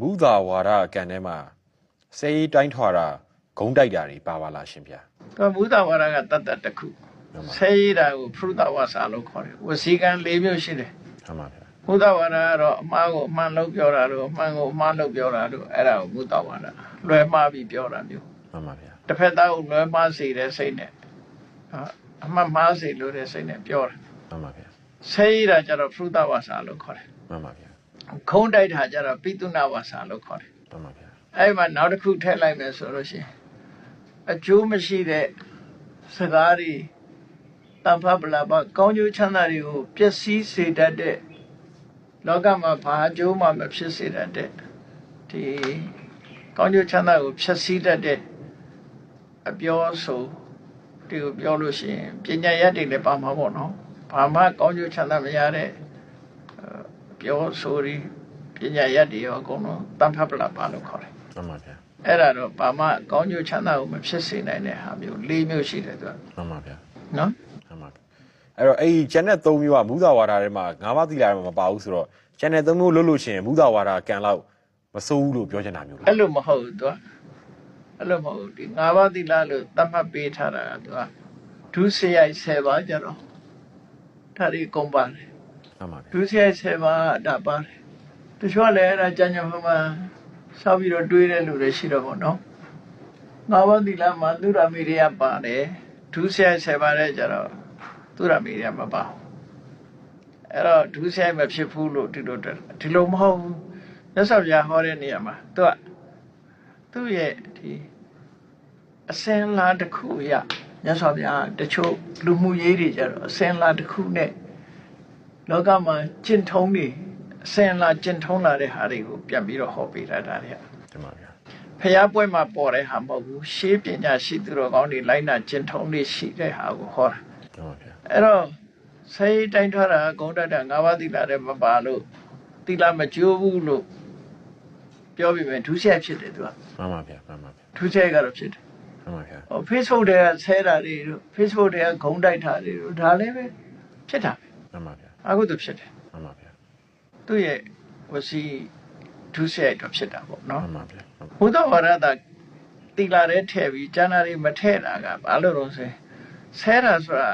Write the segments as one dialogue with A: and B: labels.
A: မူသာဝါဒကံထဲမှာစေးတိုင်းထွာတာဂုံးတိုက်တာတွေပါပါလားရှင်ဗျာ
B: သူကဘုဒ္ဓဝါဒကတတ်တတ်တစ်ခု
A: မှန်ပါ
B: ဆဲရည်တာကိုဖရုဒဝါစာလို့ခေါ်တယ်ဝစီကံ၄မျိုးရှိတယ်
A: မှန်ပါဗျာ
B: ဘုဒ္ဓဝါဒကတော့အမှားကိုအမှန်လို့ပြောတာလို့အမှန်ကိုအမှားလို့ပြောတာလို့အဲ့ဒါကိုဘုဒ္ဓဝါဒလွယ်မှားပြီးပြောတာမျိုး
A: မှန်ပါဗျာ
B: တစ်ဖက်သားကိုလွယ်မှားစေတဲ့စိတ်နဲ့ဟာအမှန်မှားစေလို့တဲ့စိတ်နဲ့ပြောတာ
A: မှန်ပါဗျာ
B: ဆဲရည်တာကျတော့ဖရုဒဝါစာလို့ခေါ်တယ်
A: မှန်ပါဗျာ
B: ခုံးတိုက်တာကျတော့ပိတုနာဝါစာလို့ခေါ်တယ်
A: မှန်ပါဗျာ
B: အဲ့ဒီမှာနောက်တစ်ခုထည့်လိုက်မယ်ဆိုလို့ရှိရင်အကျိုးမရှိတဲ့စကားတွေတမ္ဖပလာပကောင်းကျိုးချမ်းသာတွေကိုပျက်စီးစေတတ်တဲ့လောကမှာဘာအကျိုးမှမဖြစ်စေတတ်တဲ့ဒီကောင်းကျိုးချမ်းသာကိုဖျက်ဆီးတတ်တဲ့အပြောဆိုဒီကိုပြောလို့ရှိရင်ပညာရက်တွေလည်းပါမှာပေါ့နော်ဘာမှကောင်းကျိုးချမ်းသာမရတဲ့အဲ ပြောဆိုတွေပညာရက်တွေရောအကုန်လုံးတမ္ဖပလာပလို့ခေါ်တယ်
A: မှန်ပါဗျာ
B: အဲ့ဒါတော့ဘာမှကောင်းကျိုးချမ်းသာကိုမဖြစ်စေနိုင်တဲ့ဟာမျိုး၄မျိုးရှိတယ်သူက
A: မှန်ပါဗျာ
B: နော်
A: မှန်ပါအဲ့တော့အဲ့ဒီ channel 3မျိုးကမူသာဝါဒထဲမှာငါးပါးသီလာထဲမှာမပါဘူးဆိုတော့ channel 3မျိုးလွတ်လို့ရှိရင်မူသာဝါဒကံလောက်မစိုးဘူးလို့ပြောချင်တာမျိုးလား
B: အဲ့လိုမဟုတ်ဘူးသူကအဲ့လိုမဟုတ်ဘူးဒီ၅ပါးသီလလို့သတ်မှတ်ပေးထားတာကသူကဒုစရိုက်10ပါးကြတော့ဒါတွေကုန်ပါတယ်
A: မှန်ပါဗျာ
B: ဒုစရိုက်10ပါးဒါပါတယ်တချို့ကလည်းအဲ့ဒါကြံ့ကြံ့မှမှစောက်ပြီးတော့တွေးတဲ့လူတွေရှိတော့ပေါ့နော်၅ပါးသီလမှာသူရမေရိယပါတယ်ဒုစရိုက်10ပါးတဲ့ကြတော့သူရမေရိယမပါဘူးအဲ့တော့ဒုစရိုက်မဖြစ်ဘူးလို့ဒီလိုတက်ဒီလိုမဟုတ်ဘူးမြတ်စွာဘုရားဟောတဲ့နေရာမှာသူကသူ့ရဲ့ဒီအစင်လာတစ်ခုရမြတ်စွာဘုရားတချို့လူမှုရေးတွေကြတော့အစင်လာတစ်ခုနဲ့ လောကမှာကျင့်ထုံးနေအစင်လာကျင့်ထုံးလာတဲ့ဟာတွေကိုပြန်ပြီးတော့ဟောပေးတာဒါတွေက
A: တင်ပါဗျာ
B: ဖျားပွဲမှာပေါ်တဲ့ဟာမဟုတ်ဘူးရှေးပညာရှိသူတော်ကောင်းတွေလိုက်နာကျင့်ထုံးလေးရှိတဲ့ဟာကိုဟောတာ
A: တင်ပါဗျာ
B: အဲ့တော့ဆေးတိုင်းထွားတာဂုံတတ်တာ၅ပါးသီလတဲ့မပါလို့သီလမကျိုးဘူးလို့ပြောပြီးမယ်ဒုစရိုက်ဖြစ်တယ်သူက
A: မှန်ပါဗျာမှန်ပါဗျာ
B: ဒုစရိုက်ကတော့ဖြစ်တယ်
A: မှန်ပါဗျာ
B: ဟို Facebook တွေကဆဲတာတွေတို့ Facebook တွေကဂုံတိုက်တာတွေတို့ဒါလည်းပဲဖြစ်တာပဲ
A: မှန်ပါဗျာ
B: အခုသူဖြစ်တယ်
A: မှန်ပါဗျာ
B: သူ့ရဲ့ဝစီဒုစရိုက်တော့ဖြစ်တာပေါ့နော်
A: မှန်ပါဗျာ
B: ဘုဒ္ဓဝါဒတာသီလတဲ့ထည့်ပြီးကျမ်းစာတွေမထည့်တာကဘာလို့လဲဆိုရင်ဆဲတာဆိုတာ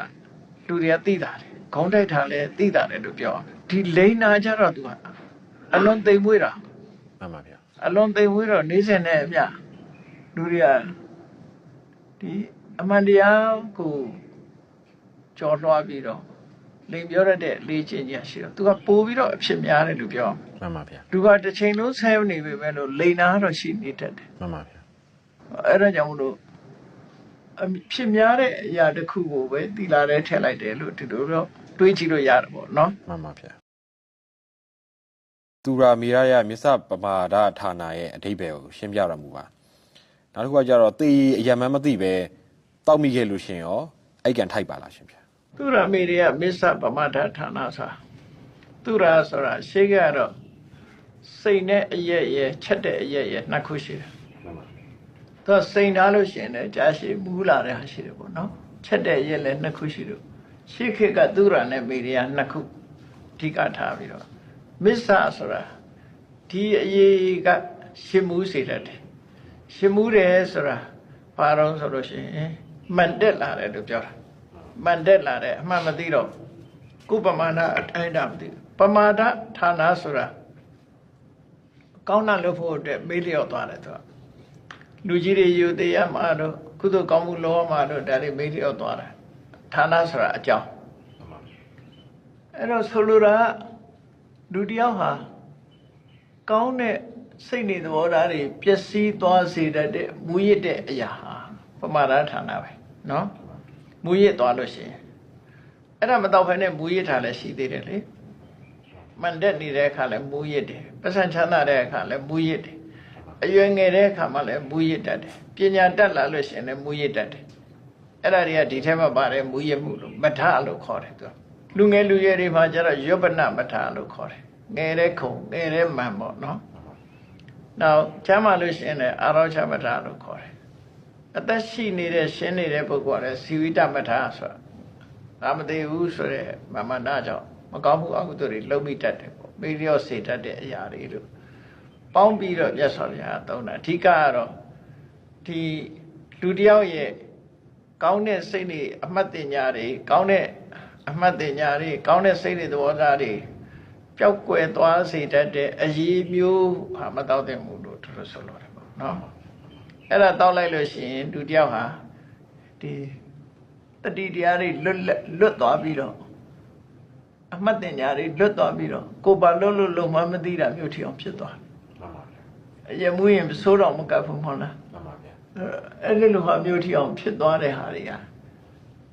B: လူတွေကသိတာလေဂုံတိုက်တာလည်းသိတာလည်းလို့ပြောအောင်ဒီလိန်နာကြတော့သူကအလွန်သိမ်မွေးတာ
A: မှန်ပါဗျာ
B: အလွန်သိမ်မွေးတော့နေစဉ်နဲ့အမျှလူတွေကဒီအမှန်တရားကိုကြော်လွှားပြီးတော့ လိန်ပြောရတဲ့လေ့ကျင့်ခြင်းရှိတော့သူကပို့ပြီးတော့အဖြစ်များတယ်လို့ပြောအောင်
A: မှန်ပါဗျာ
B: လူကတစ်ချိန်လုံးဆဲနေပြီပဲလို့လိန်နာတော့ရှိနေတတ်တယ်
A: မှန်ပါဗျာ
B: အဲ့ဒါကြောင့်မလို့အဖြစ်များတဲ့အရာတစ်ခုကိုပဲတီလာတဲ့ထည့်လိုက်တယ်လို့ဒီလိုတော့တွေးကြည့်လို့ရတယ်ပေါ့နော်
A: မှန်ပါဗျာသူရာမီရာယမြစ္ဆပမာဒဌာနရဲ့အဓိပ္ပာယ်ကိုရှင်းပြတော်မူပါနောက်တစ်ခုကကြတော့တေအယံမန်းမသိပဲတောက်မိခဲ့လို့ရှရင်ရောအိတ်ကန်ထိုက်ပါလားရှင်ဗျာ
B: သူရမေရိယမစ္ဆပမထဌာနဆိုသူရဆိုတာရှေးကတော့စိတ်နဲ့အရက်ရဲ့ချက်တဲ့အရက်ရဲ့နှစ်ခုရှိတယ်
A: မှန်ပါ
B: သူကစိန်ထားလို့ရှိရင်လည်းကြာရှည်မူးလာတဲ့ဟာရှိတယ်ပေါ့နော်ချက်တဲ့အရက်လည်းနှစ်ခုရှိတယ်ရှေးခေတ်ကသူရနဲ့မေရိယနှစ်ခုအဓိကထားပြီးတော့မစ္ဆဆိုတာဒီအရေးကရှင်းမှုစေတတ်တယ်ရှင်မှုတယ်ဆိုတာဘာတော့ဆိုလို့ရှိရင်မှန်တက်လာတယ်လို့ပြောတာ မန်တက်လာတဲ့အမှန်မသိတော့ကုပမာဏအတိုင်းတာမသိပမာဒဌာနဆိုတာကောင်းတာလုပ်ဖို့အတွက်မေးလျော့သွားတယ်သူကလူကြီးတွေယူတရားမှာတော့ကုသိုလ်ကောင်းမှုလောမှာတော့ဒါတွေမေးလျော့သွားတာဌာနဆိုတာအကြောင်းအဲ့တော့ဆိုလိုတာလူတယောက်ဟာကောင်းတဲ့စိတ်နေသဘောထားတွေပျက်စီးသွားစေတတ်တဲ့မူရစ်တဲ့အရာဟာပမာဒဌာနပဲနော် မူရစ်သွားလို့ရှိရင်အဲ့ဒါမတော့ဖ ೇನೆ မူရစ်ထားလည်းရှိသေးတယ်လေမန်တက်နေတဲ့အခါလည်းမူရစ်တယ်ပတ်စံချမ်းသာတဲ့အခါလည်းမူရစ်တယ်အရွယ်ငယ်တဲ့အခါမှလည်းမူရစ်တတ်တယ်ပညာတက်လာလို့ရှိရင်လည်းမူရစ်တတ်တယ်အဲ့ဒါတွေကဒီထဲမှာပါတယ်မူရစ်မှုလို့မထလို့ခေါ်တယ်သူကလူငယ်လူရွယ်တွေမှာကျတော့ယောပနမထလို့ခေါ်တယ်ငယ်တဲ့ခုံငယ်တဲ့မှန်ပေါ့နော်နောက်ချမ်းသာလို့ရှိရင်လည်းအာရောချမထလို့ခေါ်တယ် အသက်ရှိနေတဲ့ရှင်းနေတဲ့ပုဂ္ဂိုလ်ကလည်းဇီဝိတမထဆိုတာဒါမသိဘူးဆိုတဲ့မမနာကြောင့်မကောင်းမှုအကုသိုလ်တွေလုံးမိတတ်တယ်ပေါ့မေလျော့စေတတ်တဲ့အရာတွေလို့ပေါင်းပြီးတော့မြတ်စွာဘုရားသုံးတာအဓိကကတော့ဒီလူတစ်ယောက်ရဲ့ကောင်းတဲ့စိတ်တွေအမှတ်တင်ညာတွေကောင်းတဲ့အမှတ်တင်ညာတွေကောင်းတဲ့စိတ်တွေသဘောထားတွေပျောက်ကွယ်သွားစေတတ်တဲ့အရေးမျိုးဟာမတော့တဲ့မှုလို့သူတို့ဆိုလိုတယ်ပေါ့နော် အဲ့ဒါတောက်လိုက်လို့ရှိရင်သူတယောက်ဟာဒီတတိတရားတွေလွတ်လွတ်သွားပြီးတော့အမှတ်တင်ညာတွေလွတ်သွားပြီးတော့ကိုပါလွတ်လွတ်လုံမမသိတာမျိုးထီအောင်ဖြစ်သွား
A: မှန်ပါဗျာ
B: အယမူးရင်စိုးတော့မကပ်ဘူးမဟုတ်လား
A: မှန်ပါဗျာ
B: အဲ့ဒီလိုဟာမျိုးထီအောင်ဖြစ်သွားတဲ့ဟာတွေက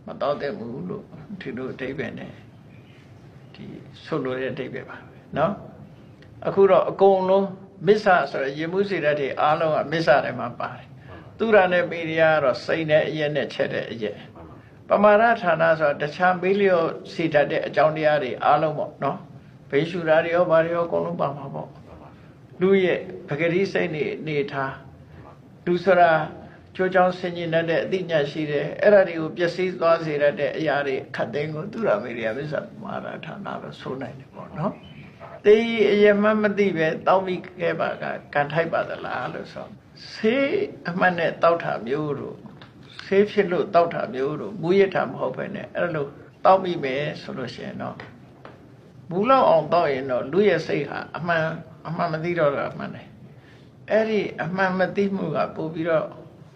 B: မတော့တဲ့ဘူးလို့ဒီလိုအတိတ်ပဲနဲ့ဒီဆုတ်လို့တဲ့အတိတ်ပဲပါနော်အခုတော့အကုန်လုံး မစ္ဆဆိုရရေမှုစေတတ်တွေအားလုံးကမစ္ဆတွေမှာပါတယ်သူရနဲ့ပေရိယာကတော့စိတ်နဲ့အရက်နဲ့ချက်တဲ့အရက်ပမာရဌာနဆိုတာတခြားမေးလျော့စီတတ်တဲ့အကြောင်းတရားတွေအားလုံးပေါ့နော်ဘေရှုရာတွေရောဘာတွေရောအကုန်လုံးပါမှာပေါ့လူရဲ့ပဂတိစိတ်နေနေထားလူဆိုတာကြိုးကြောင်းဆင်ញင်တတ်တဲ့အသိဉာဏ်ရှိတယ်အဲ့ဒါတွေကိုပျက်စီးသွားစေတတ်တဲ့အရာတွေခတ်သိမ်းကိုသူရမေရိယမစ္ဆပမာရဌာနလို့ဆိုနိုင်တယ်ပေါ့နော် တေးအယမမသိပဲတောင်းပြီးခဲ့ပါကကန်ထိုက်ပါသလားလို့ဆိုဆေးအမှတ်နဲ့တောက်တာမျိုးတို့ဆေးဖြစ်လို့တောက်တာမျိုးတို့မူရတာမဟုတ်ပဲနဲ့အဲ့လိုတောက်မိမယ်ဆိုလို့ရှိရင်တော့ဘူးလောက်အောင်တောက်ရင်တော့လူရဲ့စိတ်ဟာအမှန်အမှန်မသိတော့တာအမှန်တယ်အဲ့ဒီအမှန်မသိမှုကပို့ပြီးတော့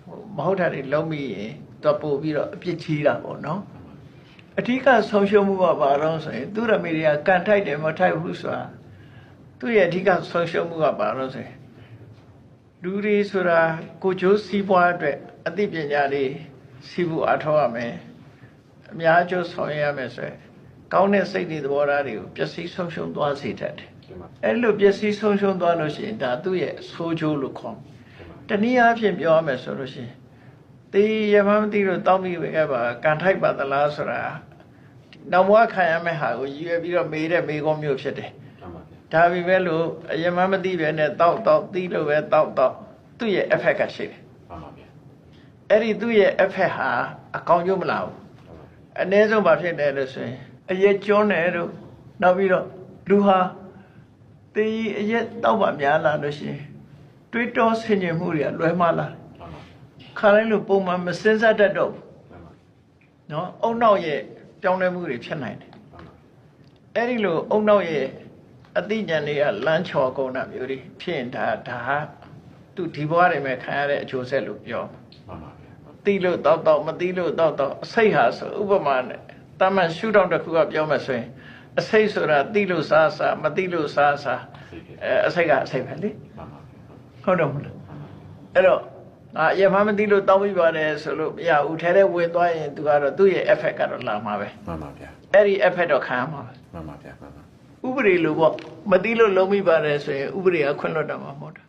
B: ဟိုမဟုတ်တာတွေလုံးမိရင်တော့ပို့ပြီးတော့အပြစ်ကြီးတာပေါ့နော် အဓိကဆုံးရှုံးမှုကဘာလို့ဆိုရင်သူရမေတွေကကန်ထိုက်တယ်မထိုက်ဘူးဆိုတာသူ့ရဲ့အဓိကဆုံးရှုံးမှုကဘာလို့ဆိုရင်လူတွေဆိုတာကိုကျိုးစီးပွားအတွက်အသိပညာတွေစီးဖို့အထောက်ရမယ်အများကျိုးဆောင်ရွက်ရမယ်ဆိုရင်ကောင်းတဲ့စိတ်တွေသဘောထားတွေကိုပျက်စီးဆုံးရှုံးသွားစေတတ်တယ်အဲ့လိုပျက်စီးဆုံးရှုံးသွားလို့ရှိရင်ဒါသူ့ရဲ့ဆိုးကျိုးလို့ခေါ်တယ်တနည်းအားဖြင့်ပြောရမယ်ဆိုလို့ရှိရင် တေးရမမသိလို့တောင်းပြီးပဲပါကန်ထိုက်ပါသလားဆိုတာနောက်ဘဝခံရမယ့်ဟာကိုရည်ရွယ်ပြီးတော့မေးတဲ့မေးခွန်းမျိုးဖြစ်တယ်
A: မှန်ပါဗျာ
B: ဒါပေမဲ့လို့အယမမသိပဲနဲ့တောက်တောက်သိလို့ပဲတောက်တောက်သူ့ရဲ့ effect ကရှိတယ်
A: မှန်ပါဗျာ
B: အဲ့ဒီသူ့ရဲ့ effect ဟာအကောင်းကျိုးမလာဘူးအနည်းဆုံးဘာဖြစ်တယ်လို့ဆိုရင်အရက်ကျွန်းတယ်တို့နောက်ပြီးတော့လူဟာတေးအရက်တောက်ပါများလာလို့ရှိရင်တွေးတောဆင်ခြင်မှုတွေကလွဲမှားလာတယ်
A: မှန်ပါ
B: ခါတိုင်းလိုပုံမှန်မစင်စားတတ်တော့ဘူး
A: မှန်ပါ
B: နော်အုံနောက်ရဲ့ပြောင်းလဲမှုတွေဖြစ်နိုင်တယ်
A: မှန်ပါ
B: အဲ့ဒီလိုအုံနောက်ရဲ့အသိဉာဏ်တွေကလမ်းချော်ကုန်တာမျိုးတွေဖြစ်ရင်ဒါဒါဟာသူဒီဘဝတွေမှာခံရတဲ့အကျိုးဆက်လို့ပြော
A: မှန်ပါဗျာ
B: သိလို့တောက်တောက်မသိလို့တောက်တောက်အစိတ်ဟာဆိုဥပမာနဲ့တာမန်ရှုထောင့်တစ်ခုကပြောမှဆိုရင်အစိတ်ဆိုတာသိလို့စားစားမသိလို့စားစား
A: စိတ်က
B: အဲအစိတ်ကအစိတ်ပဲလေ
A: မှန်ပါဗျာ
B: ဟုတ်တော့မလားအဲ့တော့ ငါရမမသိလို့တောက်ပြီးပါတယ်ဆိုလို့မရဘူးထဲထဲဝင်သွားရင်သူကတော့သူ့ရဲ့ effect ကတော့လာမှာပဲ
A: မှန်ပါဗျာ
B: အဲ့ဒီ effect တော့ခံရမှာပဲ
A: မှန်ပါဗျာမှန်ပါ
B: ဥပဒေလိုပေါ့မသိလို့လုံးမိပါတယ်ဆိုရင်ဥပဒေကခွင့်လွှတ်တော့မှာမဟုတ်တာ